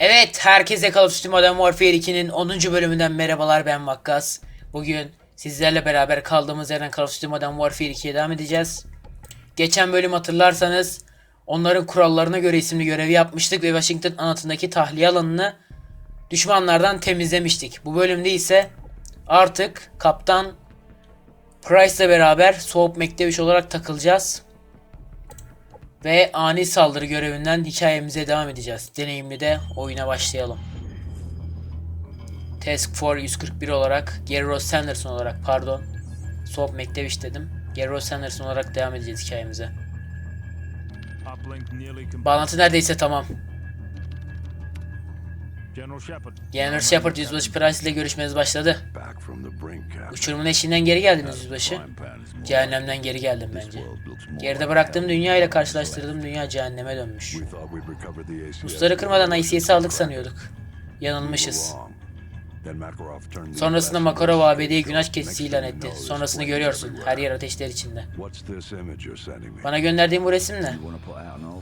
Evet, herkese Call of Duty Modern Warfare 2'nin 10. bölümünden merhabalar ben Vakkas. Bugün sizlerle beraber kaldığımız yerden Call of Duty Modern Warfare 2'ye devam edeceğiz. Geçen bölüm hatırlarsanız onların kurallarına göre isimli görevi yapmıştık ve Washington anıtındaki tahliye alanını düşmanlardan temizlemiştik. Bu bölümde ise artık Kaptan Price'la beraber Soğuk Mekteviş olarak takılacağız. Ve ani saldırı görevinden hikayemize devam edeceğiz. Deneyimli de oyuna başlayalım. Task Force 141 olarak, Gary Ross Sanderson olarak pardon. Soap McTavish dedim. Gary Ross Sanderson olarak devam edeceğiz hikayemize. Bağlantı neredeyse tamam. General Shepard. General Shepard Yüzbaşı Price ile görüşmeniz başladı. Uçurumun eşiğinden geri geldiniz Yüzbaşı. Cehennemden geri geldim bence. Geride bıraktığım dünya ile karşılaştırdığım dünya cehenneme dönmüş. Rusları kırmadan ICS'i aldık sanıyorduk. Yanılmışız. Sonrasında Makarov ABD'yi us. keçisi ilan etti. Sonrasını görüyorsun. Her yer ateşler içinde. Bana gönderdiğin bu resim ne?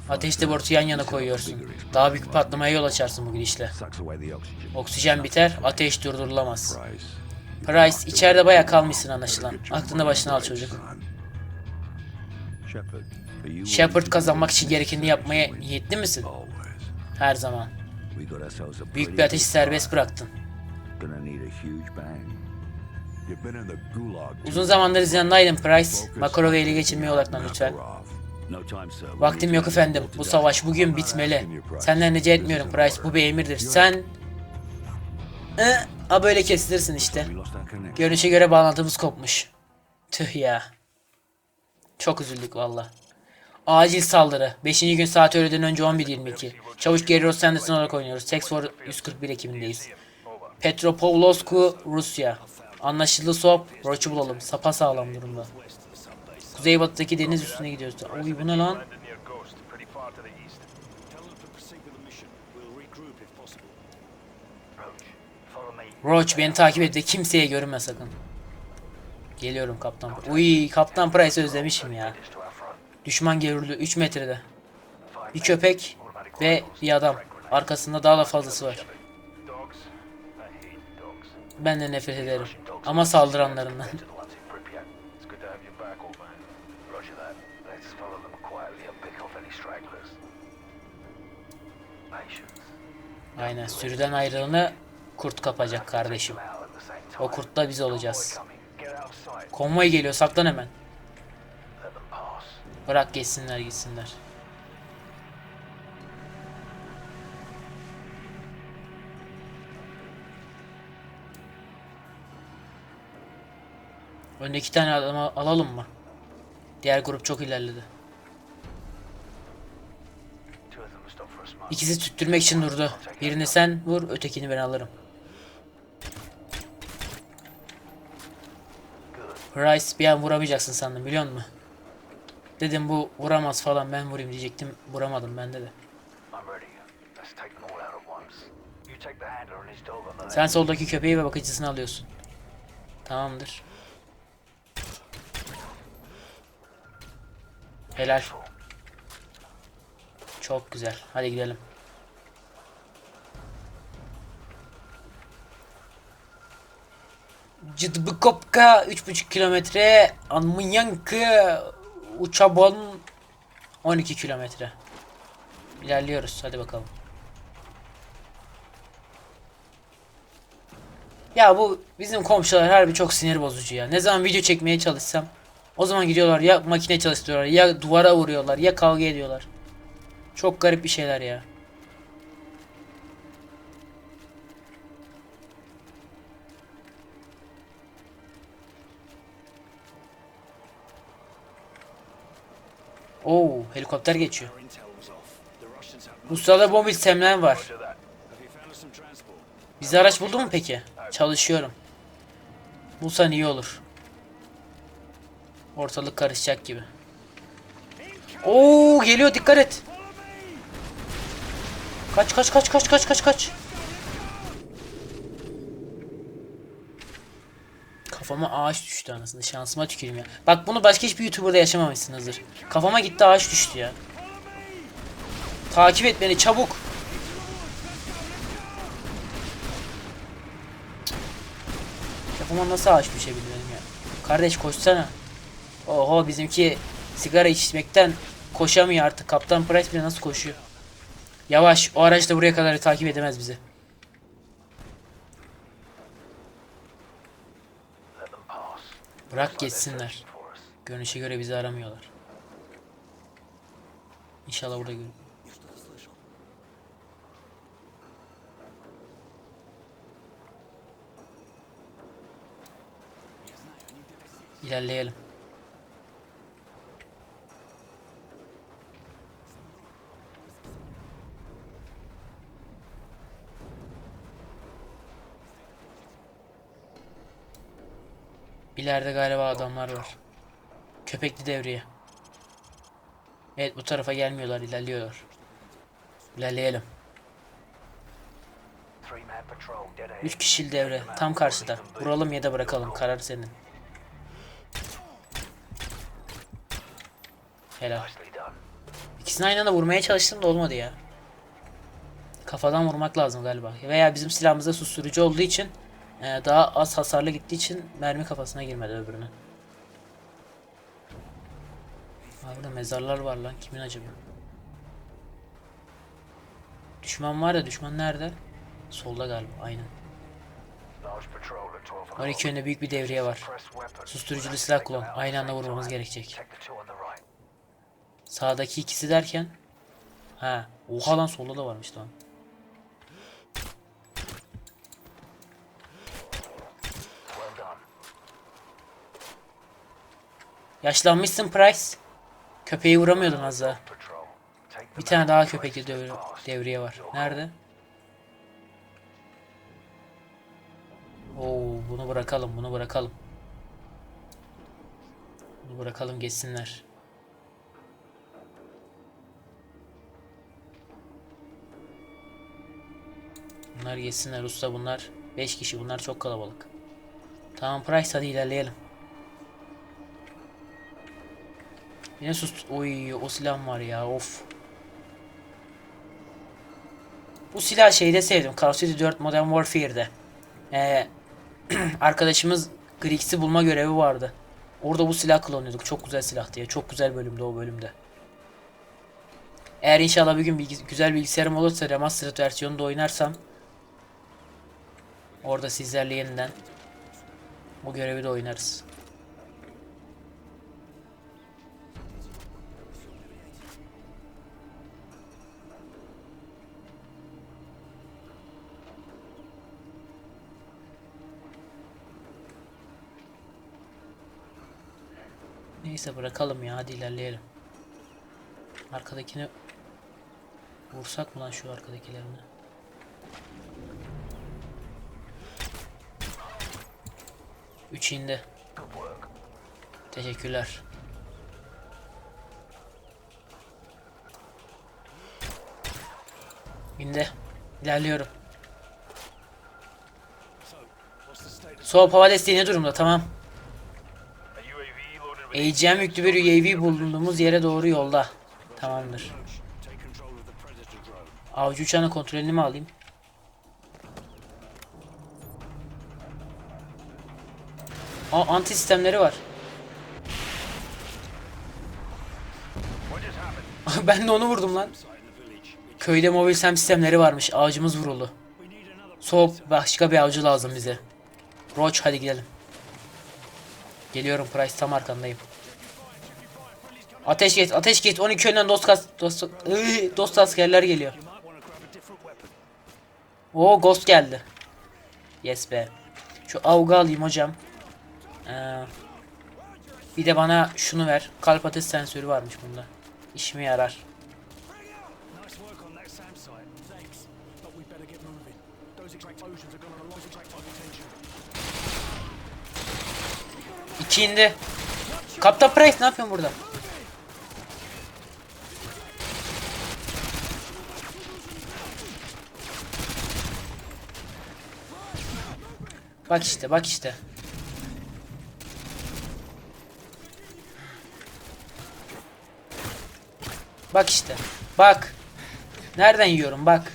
Ateşli borutu yan yana koyuyorsun. Daha büyük patlamaya yol açarsın bu gidişle. Sucks away the oxygen. Oksijen biter, ateş durdurulamaz. Price. İçeride bayağı kalmışsın anlaşılan. Aklını başına al çocuk. Shepard. kazanmak için gerekeni yapmaya niyetli misin? Her zaman. Büyük bir ateşi serbest bıraktın. Gonna need a huge bang. You've been in the gulag. Uzun zamandır izyandaydın Price. Makarov'u ele geçirmeye odaklan lütfen. Vaktim yok efendim. Bu savaş bugün bitmeli. Senden rica etmiyorum Price. Bu bir emirdir. Sen... Ee, a böyle kesilirsin işte. Görünüşe göre bağlantımız kopmuş. Tüh ya. Çok üzüldük valla. Acil saldırı. 5. gün saat öğleden önce 11.22. Çavuş Gary Ross Sanderson olarak oynuyoruz. Sex for 141 ekibindeyiz. Petropavlovsku, Rusya. Anlaşıldı sop. Roach'u bulalım. Sapa sağlam durumda. Kuzeybatıdaki deniz üstüne gidiyoruz. Oy bu ne lan? Roach, beni takip et ve kimseye görünme sakın. Geliyorum kaptan. Uy kaptan Price özlemişim ya. Düşman görüldü 3 metrede. Bir köpek ve bir adam. Arkasında daha da fazlası var. Ben de nefret ederim. Ama saldıranlarından. Aynen sürüden ayrılanı kurt kapacak kardeşim. O kurt da biz olacağız. Konvoy geliyor saklan hemen. Bırak geçsinler gitsinler. Önde iki tane adamı alalım mı? Diğer grup çok ilerledi. İkisi tüttürmek için durdu. Birini sen vur, ötekini ben alırım. Price bir an vuramayacaksın sandım biliyor musun? Dedim bu vuramaz falan ben vurayım diyecektim. Vuramadım bende de. Left. Sen soldaki köpeği ve bakıcısını alıyorsun. Tamamdır. Helal. Çok güzel. Hadi gidelim. Cıdıbıkopka 3,5 kilometre Anmunyankı Uçabon 12 kilometre. İlerliyoruz. Hadi bakalım. Ya bu bizim komşular harbi çok sinir bozucu ya. Ne zaman video çekmeye çalışsam o zaman gidiyorlar ya makine çalıştırıyorlar ya duvara vuruyorlar ya kavga ediyorlar. Çok garip bir şeyler ya. Oo, helikopter geçiyor. Ruslarda mobil semlen var. Bizi araç buldu mu peki? Çalışıyorum. Bulsan iyi olur. Ortalık karışacak gibi. Oo geliyor dikkat et. Kaç kaç kaç kaç kaç kaç kaç. Kafama ağaç düştü anasını. Şansıma tüküreyim ya. Bak bunu başka hiçbir YouTuber'da yaşamamışsınızdır. Kafama gitti ağaç düştü ya. Takip et beni çabuk. Kafama nasıl ağaç düşebilirim ya? Kardeş koşsana. Oho bizimki sigara içmekten koşamıyor artık. Kaptan Price bile nasıl koşuyor? Yavaş o araç da buraya kadar takip edemez bizi. Bırak geçsinler. Görünüşe göre bizi aramıyorlar. İnşallah burada görür. İlerleyelim. İleride galiba adamlar var. Köpekli devriye. Evet bu tarafa gelmiyorlar ilerliyorlar. İlerleyelim. 3 kişili devre tam karşıda. Vuralım ya da bırakalım karar senin. Helal. İkisini aynı anda vurmaya çalıştım da olmadı ya. Kafadan vurmak lazım galiba. Veya bizim silahımızda susturucu olduğu için e, daha az hasarlı gittiği için mermi kafasına girmedi öbürüne. Burada mezarlar var lan. Kimin acaba? Düşman var ya düşman nerede? Solda galiba aynen. Large patrol at 12 o'clock. 12 yönde büyük bir devriye var. Susturuculu silah kullan. Aynı anda vurmamız gerekecek. Sağdaki ikisi derken ha oha lan solda da varmış lan. Well Yaşlanmışsın Price. Köpeği vuramıyordun az daha. Bir tane daha fast. devriye var. Nerede? Oo bunu bırakalım bunu bırakalım. Bunu bırakalım geçsinler. Bunlar geçsinler usta bunlar. 5 kişi bunlar çok kalabalık. Tamam Price hadi ilerleyelim. Yine sus. Oy o silah var ya of. Bu silah şeyde sevdim. Call of Duty 4 Modern Warfare'de. Ee, arkadaşımız Grix'i bulma görevi vardı. Orada bu silah kullanıyorduk. Çok güzel silah diye. Çok güzel bölümde o bölümde. Eğer inşallah bir gün bilgis- güzel bilgisayarım olursa remastered versiyonunda oynarsam orada sizlerle yeniden bu görevi de oynarız. Neyse bırakalım ya hadi ilerleyelim. Arkadakini vursak mı lan şu arkadakilerini? Üç indi. Teşekkürler. İndi. İlerliyorum. Soğuk hava desteği ne durumda? Tamam. A UAV loaded with AGM yüklü bir UAV bulunduğumuz yere doğru yolda. Tamamdır. Avcı uçağının kontrolünü mü alayım? Aa anti sistemleri var. Ben de onu vurdum lan. Köyde mobil sem sistemleri varmış. Avcımız vuruldu. Soğuk başka bir avcı lazım bize. Roach hadi gidelim. Geliyorum Price tam arkandayım. Ateş et, ateş git. 12 yönden dost kas, dost, Iy, dost askerler geliyor. Oo Ghost geldi. Yes be. Şu avga alayım hocam. Ee, bir de bana şunu ver. Kalp atış sensörü varmış bunda. İşime yarar. İki indi. Kaptan Price ne yapıyorsun burada? Bak işte bak işte. Bak işte. Bak. Nereden yiyorum bak.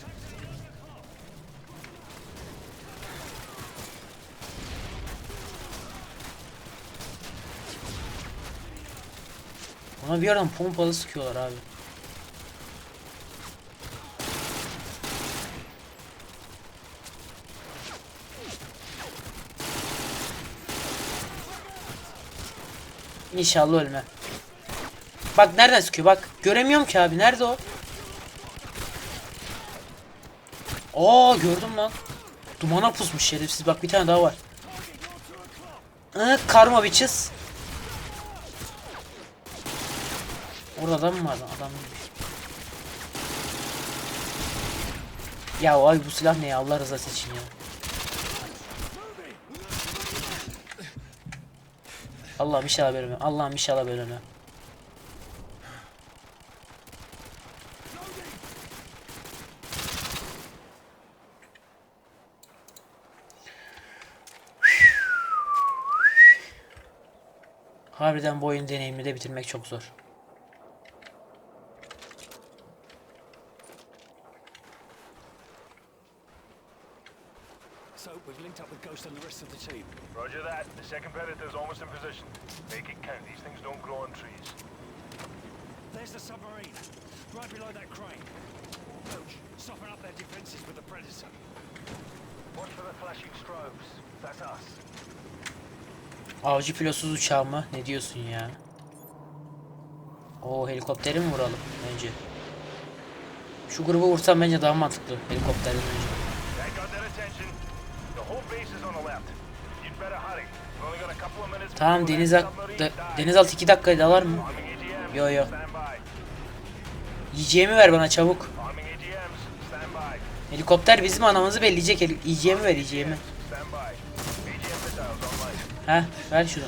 Ama bir yerden pompalı sıkıyorlar abi. İnşallah ölme. Bak nereden sıkıyor bak. Göremiyorum ki abi. Nerede o? Aa gördüm lan. Dumana pusmuş şerefsiz. Bak bir tane daha var. Iı, karma bitches. Orada adam mı vardı? Adam değilmiş. Ya ay bu silah ne ya Allah rızası için ya. Allah'ım inşallah bölümü. Allah'ım inşallah bölümü. Harbiden bu oyun deneyimini de bitirmek çok zor. So we've linked up with Ghost and the rest of the team. Roger that. The second predator's almost in position. Make it count. These things don't grow on trees. There's the submarine, right below that crane. Coach, soften up their defenses with the Predator. Watch for the flashing strobes. That's us. Avcı pilotsuz uçağı mı? Ne diyorsun ya? O helikopteri mi vuralım önce? Şu grubu vursam bence daha mantıklı helikopterden önce. Tamam before deniz that al submarine de- dives. denizaltı 2 dakikayı dalar mı? Yo, yo. Yiyeceğimi ver bana çabuk. Helikopter bizim anamızı belleyecek. Yiyeceğimi ver yiyeceğimi. Heh ver şunu.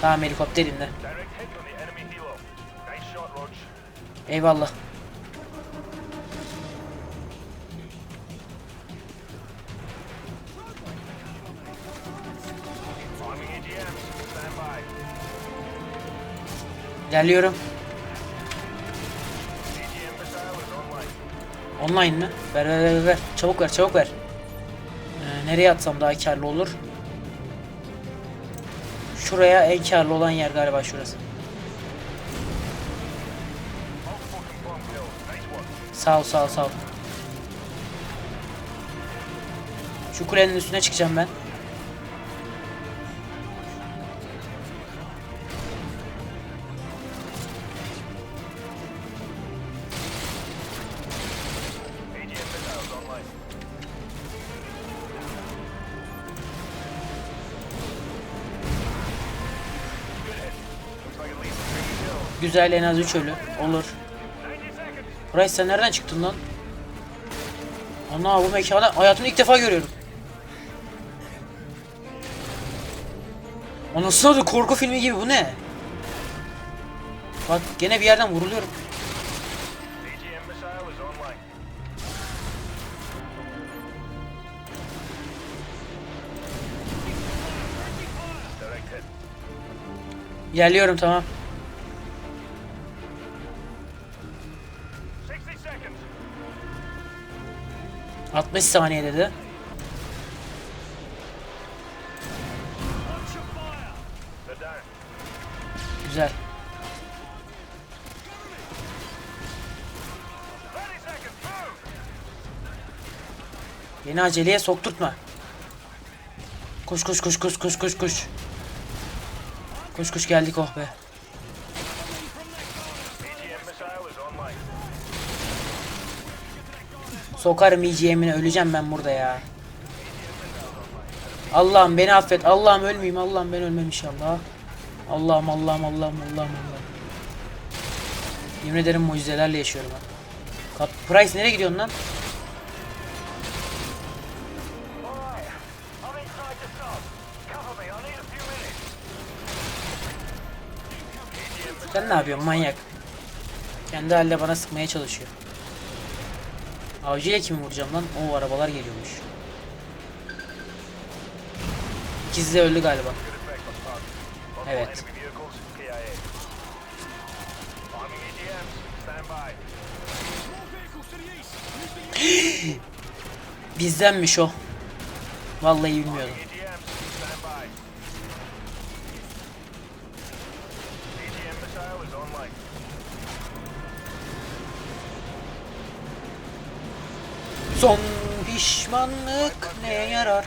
Tamam helikopter indi. Geliyorum. Online. Mi? Ver ver ver ver. Çabuk ver çabuk ver. Ee, nereye atsam daha karlı olur? Şuraya en karlı olan yer galiba şurası. Sağ ol sağ ol sağ ol. Şu kulenin üstüne çıkacağım ben. Güzel en az 3 ölü. Olur. 90 seconds. Price sen nereden çıktın lan? Ana bu mekanı hayatımda ilk defa görüyorum. Anasını da korku filmi gibi bu ne? Bak gene bir yerden vuruluyorum. Geliyorum tamam. 60 saniye dedi. Güzel. 30 seconds. Move. Beni aceleye sokturtma. Koş koş koş koş koş koş koş. Koş koş geldik oh be. Sokarım yiyeceğimine öleceğim ben burada ya. Allah'ım beni affet. Allah'ım ölmeyeyim. Allah'ım ben ölmem inşallah. Allah'ım Allah'ım Allah'ım Allah'ım Allah'ım. Yemin ederim mucizelerle yaşıyorum. Kap Price nereye gidiyorsun lan? Sen ne yapıyorsun manyak? Kendi halde bana sıkmaya çalışıyor. Avcıyla kimi vuracağım lan? O arabalar geliyormuş. İkisi de öldü galiba. Evet. enemy vehicles KIA. Arming Son pişmanlık ne yarar?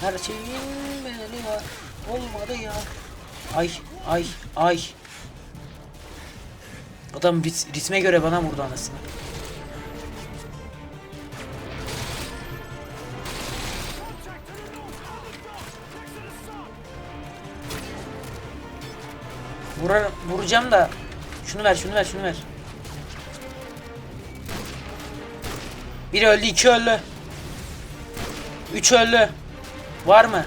Her şeyin bedeli var. Olmadı ya. Ay ay ay. Adam rit ritme göre bana vurdu anasını. Vurar, vuracağım da şunu ver şunu ver şunu ver. Bir öldü iki öldü. Üç öldü. Var mı?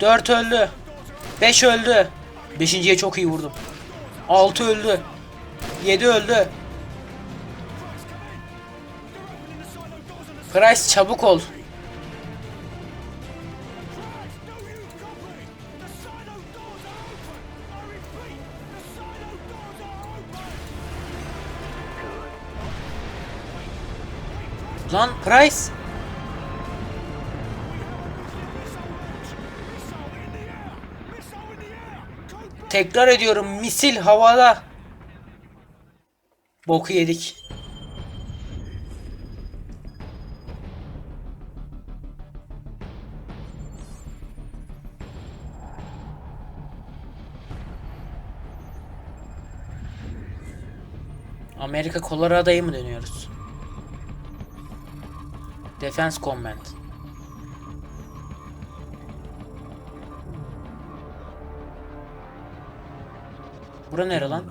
Dört öldü. Beş öldü. Beşinciye çok iyi vurdum. Altı öldü. Yedi öldü. Price çabuk ol. Lan Price. Tekrar ediyorum misil havada. Boku yedik. Amerika Colorado'ya mı dönüyoruz? Defense Command. Bura nere lan?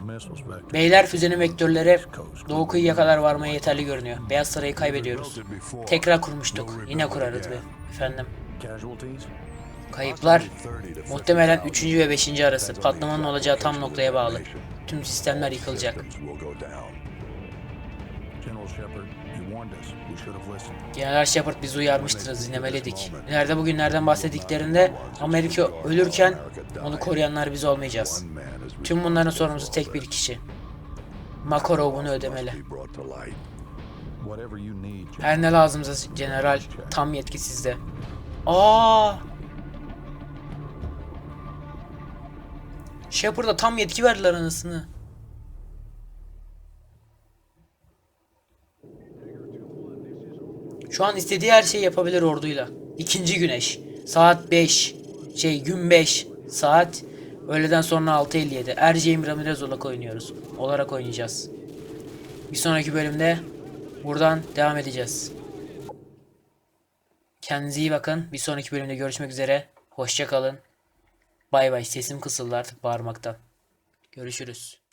Beyler füzenin vektörleri Doğu kıyıya kadar varmaya yeterli görünüyor. Beyaz Sarayı kaybediyoruz. Tekrar kurmuştuk. Yine kurarız be. Efendim. Kayıplar muhtemelen 3. ve 5. arası. Patlamanın olacağı tam noktaya bağlı. Tüm sistemler yıkılacak. General Shepard, bizi uyarmıştır, dinlemeliydik. İleride bugünlerden bahsettiklerinde Amerika ölürken onu koruyanlar biz olmayacağız. Tüm bunların sorumlusu tek bir kişi. Makarov bunu ödemeli. Her ne lazımsa general tam yetki sizde. Aa! Shepard'a tam yetki verdiler anasını. Şu an istediği her şeyi yapabilir orduyla. İkinci güneş. Saat 5. Şey gün 5. Saat öğleden sonra 6.57. Erceğim Ramirez olarak oynuyoruz. Olarak oynayacağız. Bir sonraki bölümde buradan devam edeceğiz. Kendinize iyi bakın. Bir sonraki bölümde görüşmek üzere. Hoşça kalın. Bay bay. Sesim kısıldı artık bağırmaktan. Görüşürüz.